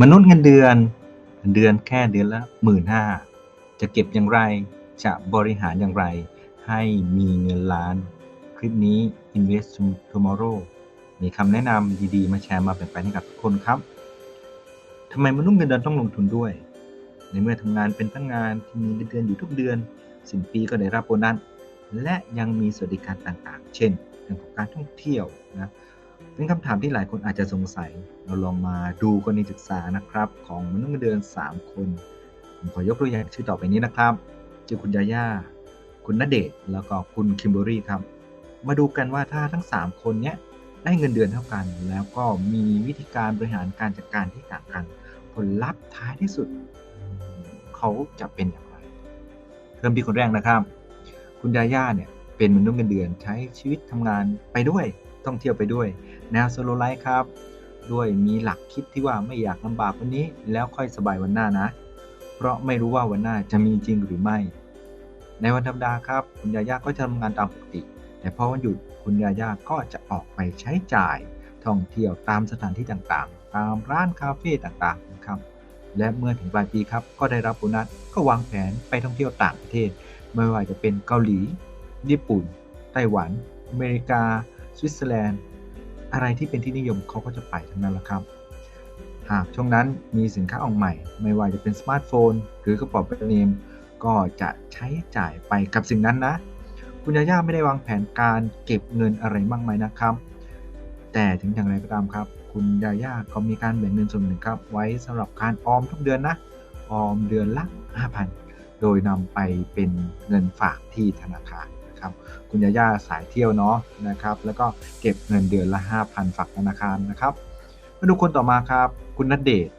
มนุษย์เงินเดือนเดือนแค่เดือนละหมื่นห้าจะเก็บอย่างไร จะบริหารอย่างไร ให้มีเงินล้าน คลิปนี้ Invest Tomorrow มีคำแนะนำดีๆ มาแชร์มาแบ่งปันให้กับทุกคนครับทำไมมนุษย์เงินเดือนต้องลงทุนด้วย ในเมื่อทำงานเป็นพนักงานที่มีเงินเดือนอยู่ทุกเดือน สิ้นปีก็ได้รับโบนัสและยังมีสวัสดิการต่างๆ เช่นเรื่องของการท่องเที่ยวนะ เป็นคำถามที่หลายคนอาจจะสงสัย เราลองมาดูกรณีศึกษานะครับ ของมนุษย์เงินเดือน 3 คน ผมขอยกตัวอย่างชื่อต่อไปนี้นะครับชื่อคุณยาย่า คุณณเดชน์แล้วก็คุณคิมเบอรี่ครับ มาดูกันว่าถ้าทั้ง 3 คนเนี้ยได้เงินเดือนเท่ากัน แล้วก็มีวิธีการบริหารการจัดการที่ต่างกัน ผลลัพธ์ท้ายที่สุด เขาจะเป็นอย่างไร เริ่มที่คนแรกนะครับ คุณยาย่าเนี่ยเป็นมนุษย์เงินเดือนใช้ชีวิตทำงานไปด้วย ท่องเที่ยวไปด้วยแนวโซโลไลฟ์ครับด้วยมีหลักคิดที่ว่าไม่อยากลำบากวันนี้ แล้วค่อยสบายวันหน้านะ เพราะไม่รู้ว่าวันหน้าจะมีจริงหรือไม่ ในวันธรรมดาครับ คุณยาย่าก็จะทำงานตามปกติ แต่พอวันหยุดคุณยาย่าก็จะออกไปใช้จ่าย ท่องเที่ยวตามสถานที่ต่างๆ ตามร้านคาเฟ่ต่างๆนะครับและเมื่อถึงปลายปีครับก็ได้รับโบนัสก็วางแผนไปท่องเที่ยวต่างประเทศ ไม่ว่าจะเป็นเกาหลี ญี่ปุ่น ไต้หวัน อเมริกา สวิตเซอร์แลนด์ อะไรที่เป็นที่นิยมเขาก็จะไปทั้งนั้นแหละครับ หากช่วงนั้นมีสินค้าออกใหม่ ไม่ว่าจะเป็นสมาร์ทโฟน หรือกระเป๋าแบรนด์เนมก็จะใช้จ่ายไปกับสิ่งนั้นนะ คุณยาย่าไม่ได้วางแผนการเก็บเงินอะไรมากมายนะครับ แต่ถึงอย่างไรก็ตามครับ คุณยาย่าก็มีการแบ่งเงินส่วนหนึ่งครับ ไว้สำหรับการออมทุกเดือนนะ ออมเดือนละ 5,000 โดยนำไปเป็นเงินฝากที่ธนาคาร นะครับ คุณยาย่าสายเที่ยวเนาะนะครับ แล้วก็เก็บเงินเดือนละ 5,000 ฝากธนาคารนะครับมาดูคนต่อมาครับ คุณณเดชน์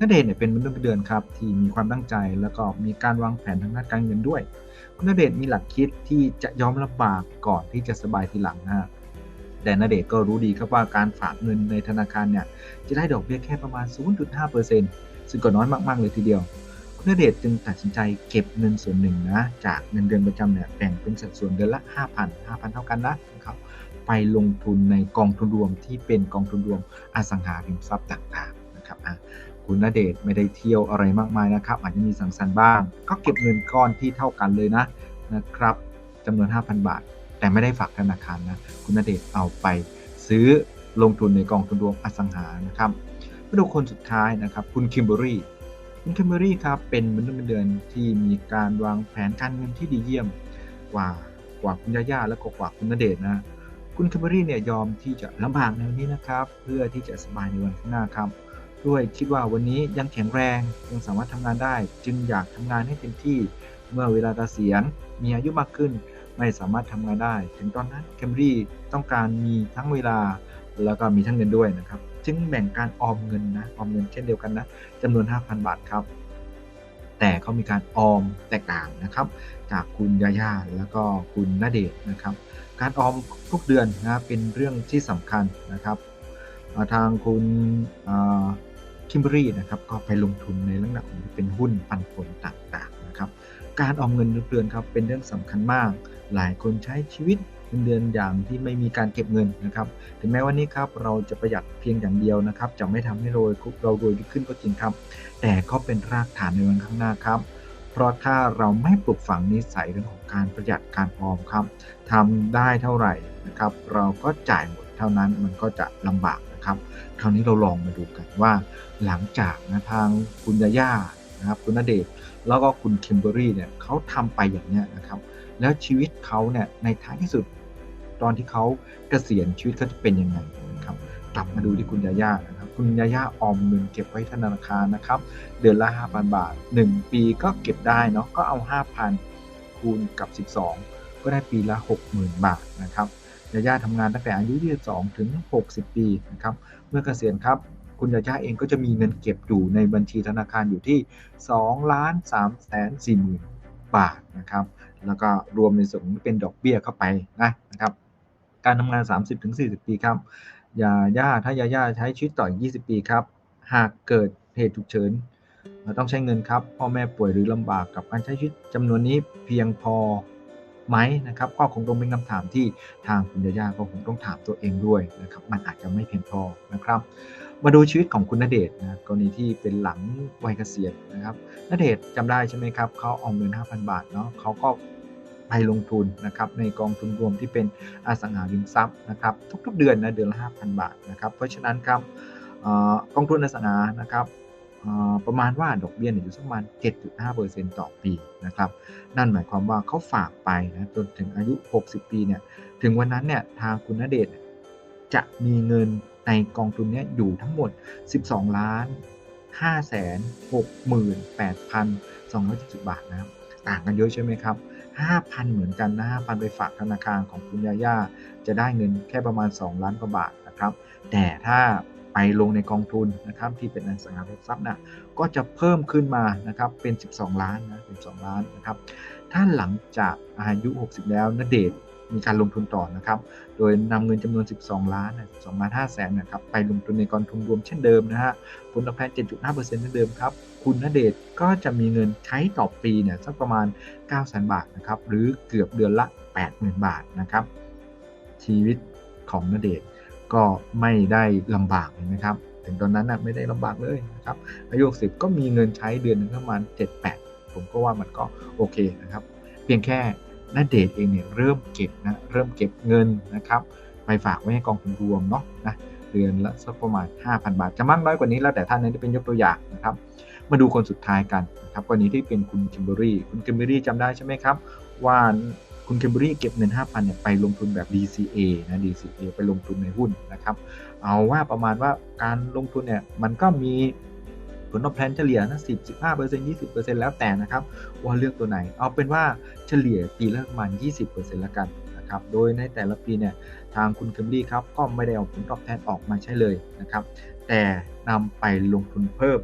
ณเดชเนี่ยเป็นมนุษย์เดือนครับที่มีความตั้งใจแล้วก็มีการวางแผนทางด้านการเงินด้วย คุณณเดชมีหลักคิดที่จะยอมลำบากก่อนที่จะสบายทีหลังนะฮะแต่ณเดชก็รู้ดีครับว่าการฝากเงินในธนาคารเนี่ยจะได้ดอกเบี้ยแค่ประมาณ 0.5%ซึ่งก็น้อยมาก ๆ เลยทีเดียว คุณณเดชน์จึงตัดสินใจเก็บเงินส่วนหนึ่งนะจากเงินเดือนประจำเนี่ยแบ่งเป็นสัดส่วนเดือนละ 5,000 5,000 เท่ากันนะครับไปลงทุนในกองทุนรวมที่เป็นกองทุนรวมอสังหาริมทรัพย์ต่างๆนะครับอะคุณณเดชน์ไม่ได้เที่ยวอะไรมากมายนะครับ อาจจะมีสังสรรค์บ้าง ก็เก็บเงินก้อนที่เท่ากันเลยนะนะครับจำนวน 5,000 บาท แต่ไม่ได้ฝากธนาคารนะคุณณเดชน์เอาไปซื้อลงทุนในกองทุนรวมอสังหานะครับมาดูคนสุดท้ายนะครับ คุณคิมเบอรี่ คุณคิมเบอรี่ครับเป็นมนุษย์เงินเดือนที่มีการวางแผนการเงินที่ดีเยี่ยมกว่ากว่าคุณย่าย่าและก็กว่าคุณณเดชนะคุณคิมเบอรี่เนี่ยยอมที่จะลำบากในวันนี้นะครับ เพื่อที่จะสบายในวันข้างหน้าครับด้วยคิดว่าวันนี้ยังแข็งแรงยังสามารถทำงานได้ จึงอยากทำงานให้เต็มที่เมื่อเวลาเกษียณมีอายุมากขึ้น ไม่สามารถทำงานได้ ถึงตอนนั้นแคมรี่ต้องการมีทั้งเวลา แล้วก็มีทั้งเงินด้วยนะครับ จึงแบ่งการออมเงินนะออมเงินเช่นเดียวกันนะจำนวน 5,000 บาทครับ แต่เขามีการออมแตกต่างนะครับ จากคุณยาย่าแล้วก็คุณณเดชนะครับ การออมทุกเดือนนะเป็นเรื่องที่สำคัญนะครับาทางคุณคิมเบอรี่นะครับก็ไปลงทุนในลักษณะของเป็นหุ้นปันผลต่างๆนะครับ การออมเงินทุกเดือนครับเป็นเรื่องสำคัญมาก หลายคนใช้ชีวิต เงินเดือนอย่างที่ไม่มีการเก็บเงินนะครับ ถึงแม้วันนี้ครับเราจะประหยัดเพียงอย่างเดียวนะครับ จะไม่ทำให้รวยเรารวยขึ้นก็จริงครับ แต่ก็เป็นรากฐานในวันข้างหน้าครับ เพราะถ้าเราไม่ปลูกฝังนิสัยเรื่องของการประหยัดการออมครับทำได้เท่าไหร่นะครับ เราก็จ่ายหมดเท่านั้นมันก็จะลำบากนะครับ คราวนี้เราลองมาดูกันว่า หลังจากนะทางคุณยาย่านะครับคุณณเดชแล้วก็คุณเคิมเบอรี่เนี่ยเขาทำไปอย่างเนี้ยนะครับ แล้วชีวิตเขาเนี่ยในท้ายที่สุด ตอนที่เขาเกษียณชีวิตเขาจะเป็นยังไงนะครับ กลับมาดูที่คุณยาย่านะครับ คุณยาย่าออมเงินเก็บไว้ธนาคารนะครับ เดือนละ5,000 บาท 1 ปีก็เก็บได้เนาะก็เอา 5,000 คูณกับ 12 ก็ได้ปีละ 60,000 บาทนะครับยาย่าทำงานตั้งแต่อายุ22ถึง 60 ปีนะครับ เมื่อเกษียณครับคุณยาย่าเองก็จะมีเงินเก็บอยู่ในบัญชีธนาคารอยู่ที่2ล้าน3แสน4หมื่นบาทนะครับ แล้วก็รวมในส่วนเป็นดอกเบี้ยเข้าไปนะนะครับ การทำงาน 30-40 ปีครับยาย่าถ้ายาย่าใช้ชีวิตต่ออีก 20 ปีครับ หากเกิดเหตุฉุกเฉินเราต้องใช้เงินครับ พ่อแม่ป่วยหรือลำบากกับการใช้ชีวิตจำนวนนี้เพียงพอไหมนะครับ ก็คงต้องเป็นคำถามที่ทางคุณยาย่าก็คงต้องถามตัวเองด้วยนะครับ มันอาจจะไม่เพียงพอนะครับ มาดูชีวิตของคุณณเดชน์นะกรณีที่เป็นหลังวัยเกษียณนะครับณเดชน์จำได้ใช่ไหมครับเขาเอาเงิน5,000 บาทเนาะเขาก็ ไปลงทุนนะครับในกองทุนรวมที่เป็นอสังหาริมทรัพย์นะครับทุกๆเดือนนะเดือนละ5,000 บาทนะครับเพราะฉะนั้นครับกองทุนอสังหานะครับประมาณว่าดอกเบี้ยอยู่สักประมาณ 7.5%ต่อปีนะครับ นั่นหมายความว่าเขาฝากไปนะจนถึงอายุ 60 ปีเนี่ยถึงวันนั้นเนี่ยทางคุณณเดชน์จะมีเงินในกองทุนนี้อยู่ทั้งหมด 12 ล้าน 5 6 8 2 7 0 บาทนะครับ ต่างกันเยอะใช่ไหมครับ 5,000 เหมือนกันนะ5,000 ไปฝากธนาคารของคุณยาย่าจะได้เงินแค่ประมาณ 2 ล้านกว่าบาทนะครับ แต่ถ้าไปลงในกองทุนนะครับที่เป็นอสังหาริมทรัพย์นะก็จะเพิ่มขึ้นมานะครับเป็น 12 ล้านนะ12ล้านนะครับ ถ้าหลังจากอายุ 60 แล้วนเดช มีการลงทุนต่อนะครับ โดยนำเงินจำนวน 12 ล้าน2ล้าน5แสนนะครับไปลงทุนในกองทุนรวมเช่นเดิมนะฮะผลตอบแทน 7.5%เช่นเดิมครับ คุณณเดชก็จะมีเงินใช้ต่อปีเนี่ยสักประมาณ 9 0 0 0 0 บาทนะครับหรือเกือบเดือนละ 80,000 บาทนะครับ ชีวิตของณเดชก็ไม่ได้ลำบากเลยนะครับถึงตอนนั้นนะไม่ได้ลำบากเลยนะครับอายุ60ก็มีเงินใช้เดือนนึงประมาณ 7-8 ผมก็ว่ามันก็โอเคนะครับ เพียงแค่ ณเดชเองเนี่ยเริ่มเก็บนะเริ่มเก็บเงินนะครับไปฝากไว้ให้กองทุนรวมเนาะนะเดือนละสักประมาณ 5,000 บาท จะมากน้อยกว่านี้แล้วแต่ท่านนั้นจะเป็นยกตัวอย่างนะครับ มาดูคนสุดท้ายกันนะครับกรณีที่เป็นคุณคิมเบอรี่คุณคิมเบอรี่จำได้ใช่ไหมครับ ว่าคุณคิมเบอรี่เก็บเงิน 5,000เนี่ยไปลงทุนแบบ DCA นะ DCA ไปลงทุนในหุ้นนะครับ เอาว่าประมาณว่าการลงทุนเนี่ยมันก็มี ผลตอบแทนเฉลี่ยนะ10 15% 20%แล้วแต่นะครับ ว่าเลือกตัวไหน เอาเป็นว่าเฉลี่ยปีละประมาณ20%แล้วกันนะครับ โดยในแต่ละปีเนี่ยทางคุณเคมรี่ครับก็ไม่ได้เอาผลตอบแทนออกมาใช้เลยนะครับ แต่นำไปลงทุนเพิ่ม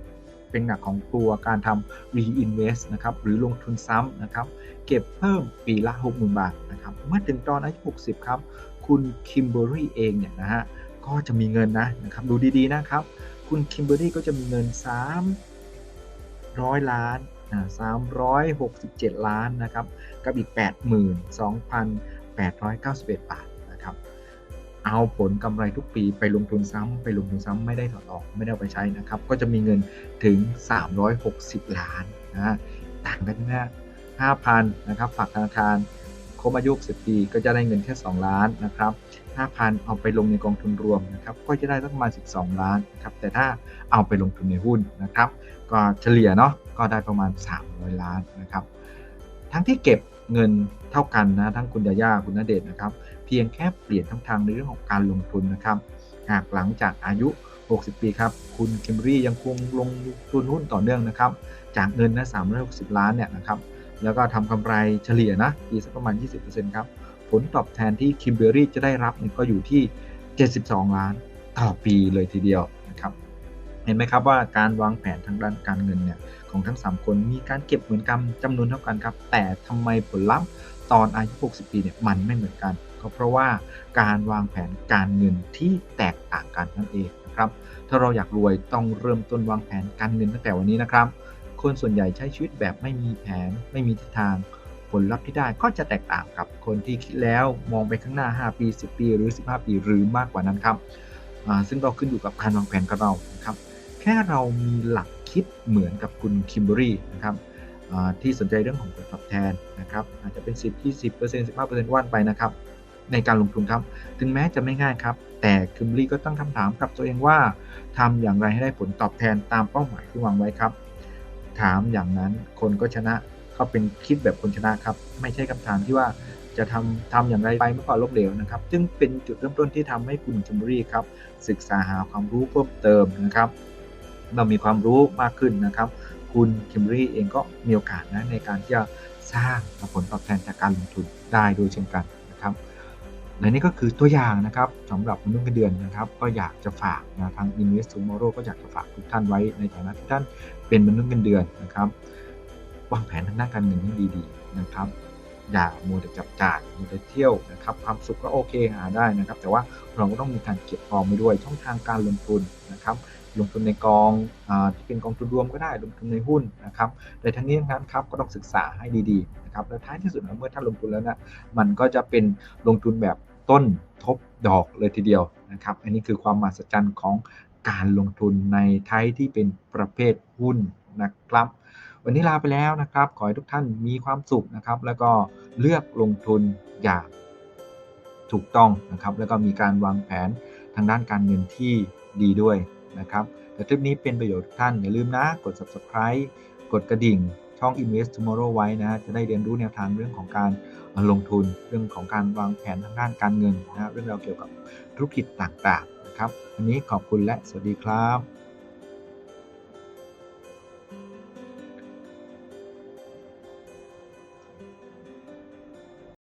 เป็นหนักของตัวการทำ reinvest นะครับหรือลงทุนซ้ำนะครับเก็บเพิ่มปีละ 60,000 บาทนะครับเมื่อถึงตอนอายุ 60 ครับ คุณคิมเบอรี่เองเนี่ยนะฮะก็จะมีเงินนะนะครับดูดีๆนะครับ คุณคิมเบอรี่ก็จะมีเงิน 300 ล้านนะ367 ล้านนะครับกับอีก 82,891 บาทนะครับเอาผลกำไรทุกปีไปลงทุนซ้ำไปลงทุนซ้ำไม่ได้ถอดออกไม่ได้ไปใช้นะครับ ก็จะมีเงินถึง 360 ล้านนะต่างกันนะ5,000นะครับฝากธนาคาร รบอายุ10ปี ก็จะได้เงินแค่ 2 ล้านนะครับ 5,000 เอาไปลงในกองทุนรวมนะครับก็จะได้สักประมาณ 12 ล้านครับแต่ถ้าเอาไปลงทุนในหุ้นนะครับ ก็เฉลี่ยเนาะก็ได้ประมาณ 300 ล้านนะครับ ทั้งที่เก็บเงินเท่ากันนะทั้งคุณยาย่าคุณณเดชนะครับ เพียงแค่เปลี่ยนทั้งทางในเรื่องของการลงทุนนะครับ หากหลังจากอายุ 60 ปีครับ คุณเคมบรี่ยังคงลงทุนหุ้นต่อเนื่องนะครับ จากเงินนะ360 ล้านเนี่ยนะครับ แล้วก็ทำกำไรเฉลี่ยนะปีสักประมาณ 20%ครับ ผลตอบแทนที่คิมเบอรี่จะได้รับก็อยู่ที่ 72 ล้านต่อปีเลยทีเดียวนะครับ เห็นไหมครับว่าการวางแผนทางด้านการเงินเนี่ยของทั้ง 3 คนมีการเก็บเหมือนกันจำนวนเท่ากันครับ แต่ทำไมผลลัพธ์ตอนอายุ 60 ปีเนี่ยมันไม่เหมือนกันก็เพราะว่าการวางแผนการเงินที่แตกต่างกันนั่นเองนะครับ ถ้าเราอยากรวยต้องเริ่มต้นวางแผนการเงินตั้งแต่วันนี้นะครับ คนส่วนใหญ่ใช้ชีวิตแบบไม่มีแผน ไม่มีทิศทาง ผลลัพธ์ที่ได้ก็จะแตกต่างกับคนที่คิดแล้วมองไปข้างหน้า 5 ปี 10 ปี หรือ 15 ปีหรือมากกว่านั้นครับซึ่งเราขึ้นอยู่กับการวางแผนของเราครับแค่เรามีหลักคิดเหมือนกับคุณคิมเบอรี่นะครับที่สนใจเรื่องของผลตอบแทนนะครับอาจจะเป็น 10 20% 15%ว่านไปนะครับในการลงทุนครับ ถึงแม้จะไม่ง่ายครับ แต่คิมเบอรี่ก็ตั้งคำถามกับตัวเองว่าทำอย่างไรให้ได้ผลตอบแทนตามเป้าหมายที่วางไว้ครับ ถามอย่างนั้นคนก็ชนะเขาเป็นคิดแบบคนชนะครับ ไม่ใช่คำถามที่ว่าจะทำทำอย่างไรไปเมื่อก่อนลบเหลวนะครับจึงเป็นจุดเริ่มต้นที่ทำให้คุณคิมเบอรี่ครับ ศึกษาหาความรู้เพิ่มเติมนะครับ เรามีความรู้มากขึ้นนะครับ คุณคิมเบอรี่เองก็มีโอกาสนะในการที่จะสร้างผลตอบแทนจากการลงทุนได้โดยเช่นกันนะครับและนี่ก็คือตัวอย่างนะครับสำหรับมนุษย์เงินเดือนนะครับ ก็อยากจะฝากนะทาง Invest Tomorrow ก็อยากจะฝากทุกท่านไว้ในฐานะที่ท่าน เป็นมนุษย์เงินเดือนนะครับวางแผนทางด้านการเงินให้ดีๆนะครับ อย่ามัวแต่จับจ่ายมัวแต่เที่ยวนะครับ ความสุขก็โอเคหาได้นะครับ แต่ว่าเราก็ต้องมีการเก็บออมไปด้วยช่องทางการลงทุนนะครับลงทุนในกองอที่เป็นกองทุนรวมก็ได้ลงทุนในหุ้นนะครับแต่ทั้งนี้ทั้งนั้นครับก็ต้องศึกษาให้ดีๆนะครับและท้ายที่สุดเมื่อท่านลงทุนแล้วนะมันก็จะเป็นลงทุนแบบต้นทบดอกเลยทีเดียวนะครับ อันนี้คือความมหัศจรรย์ของ การลงทุนในไทยที่เป็นประเภทหุ้นนะครับ วันนี้ลาไปแล้วนะครับ ขอให้ทุกท่านมีความสุขนะครับ แล้วก็เลือกลงทุนอย่างถูกต้องนะครับ แล้วก็มีการวางแผนทางด้านการเงินที่ดีด้วยนะครับแต่คลิปนี้เป็นประโยชน์ทุกท่าน อย่าลืมนะกด subscribe กดกระดิ่งช่อง Invest Tomorrow ไว้นะจะได้เรียนรู้แนวทางเรื่องของการลงทุนเรื่องของการวางแผนทางด้านการเงินนะเรื่องราวเกี่ยวกับธุรกิจต่างๆ ครับวันนี้ขอบคุณและสวัสดีครับ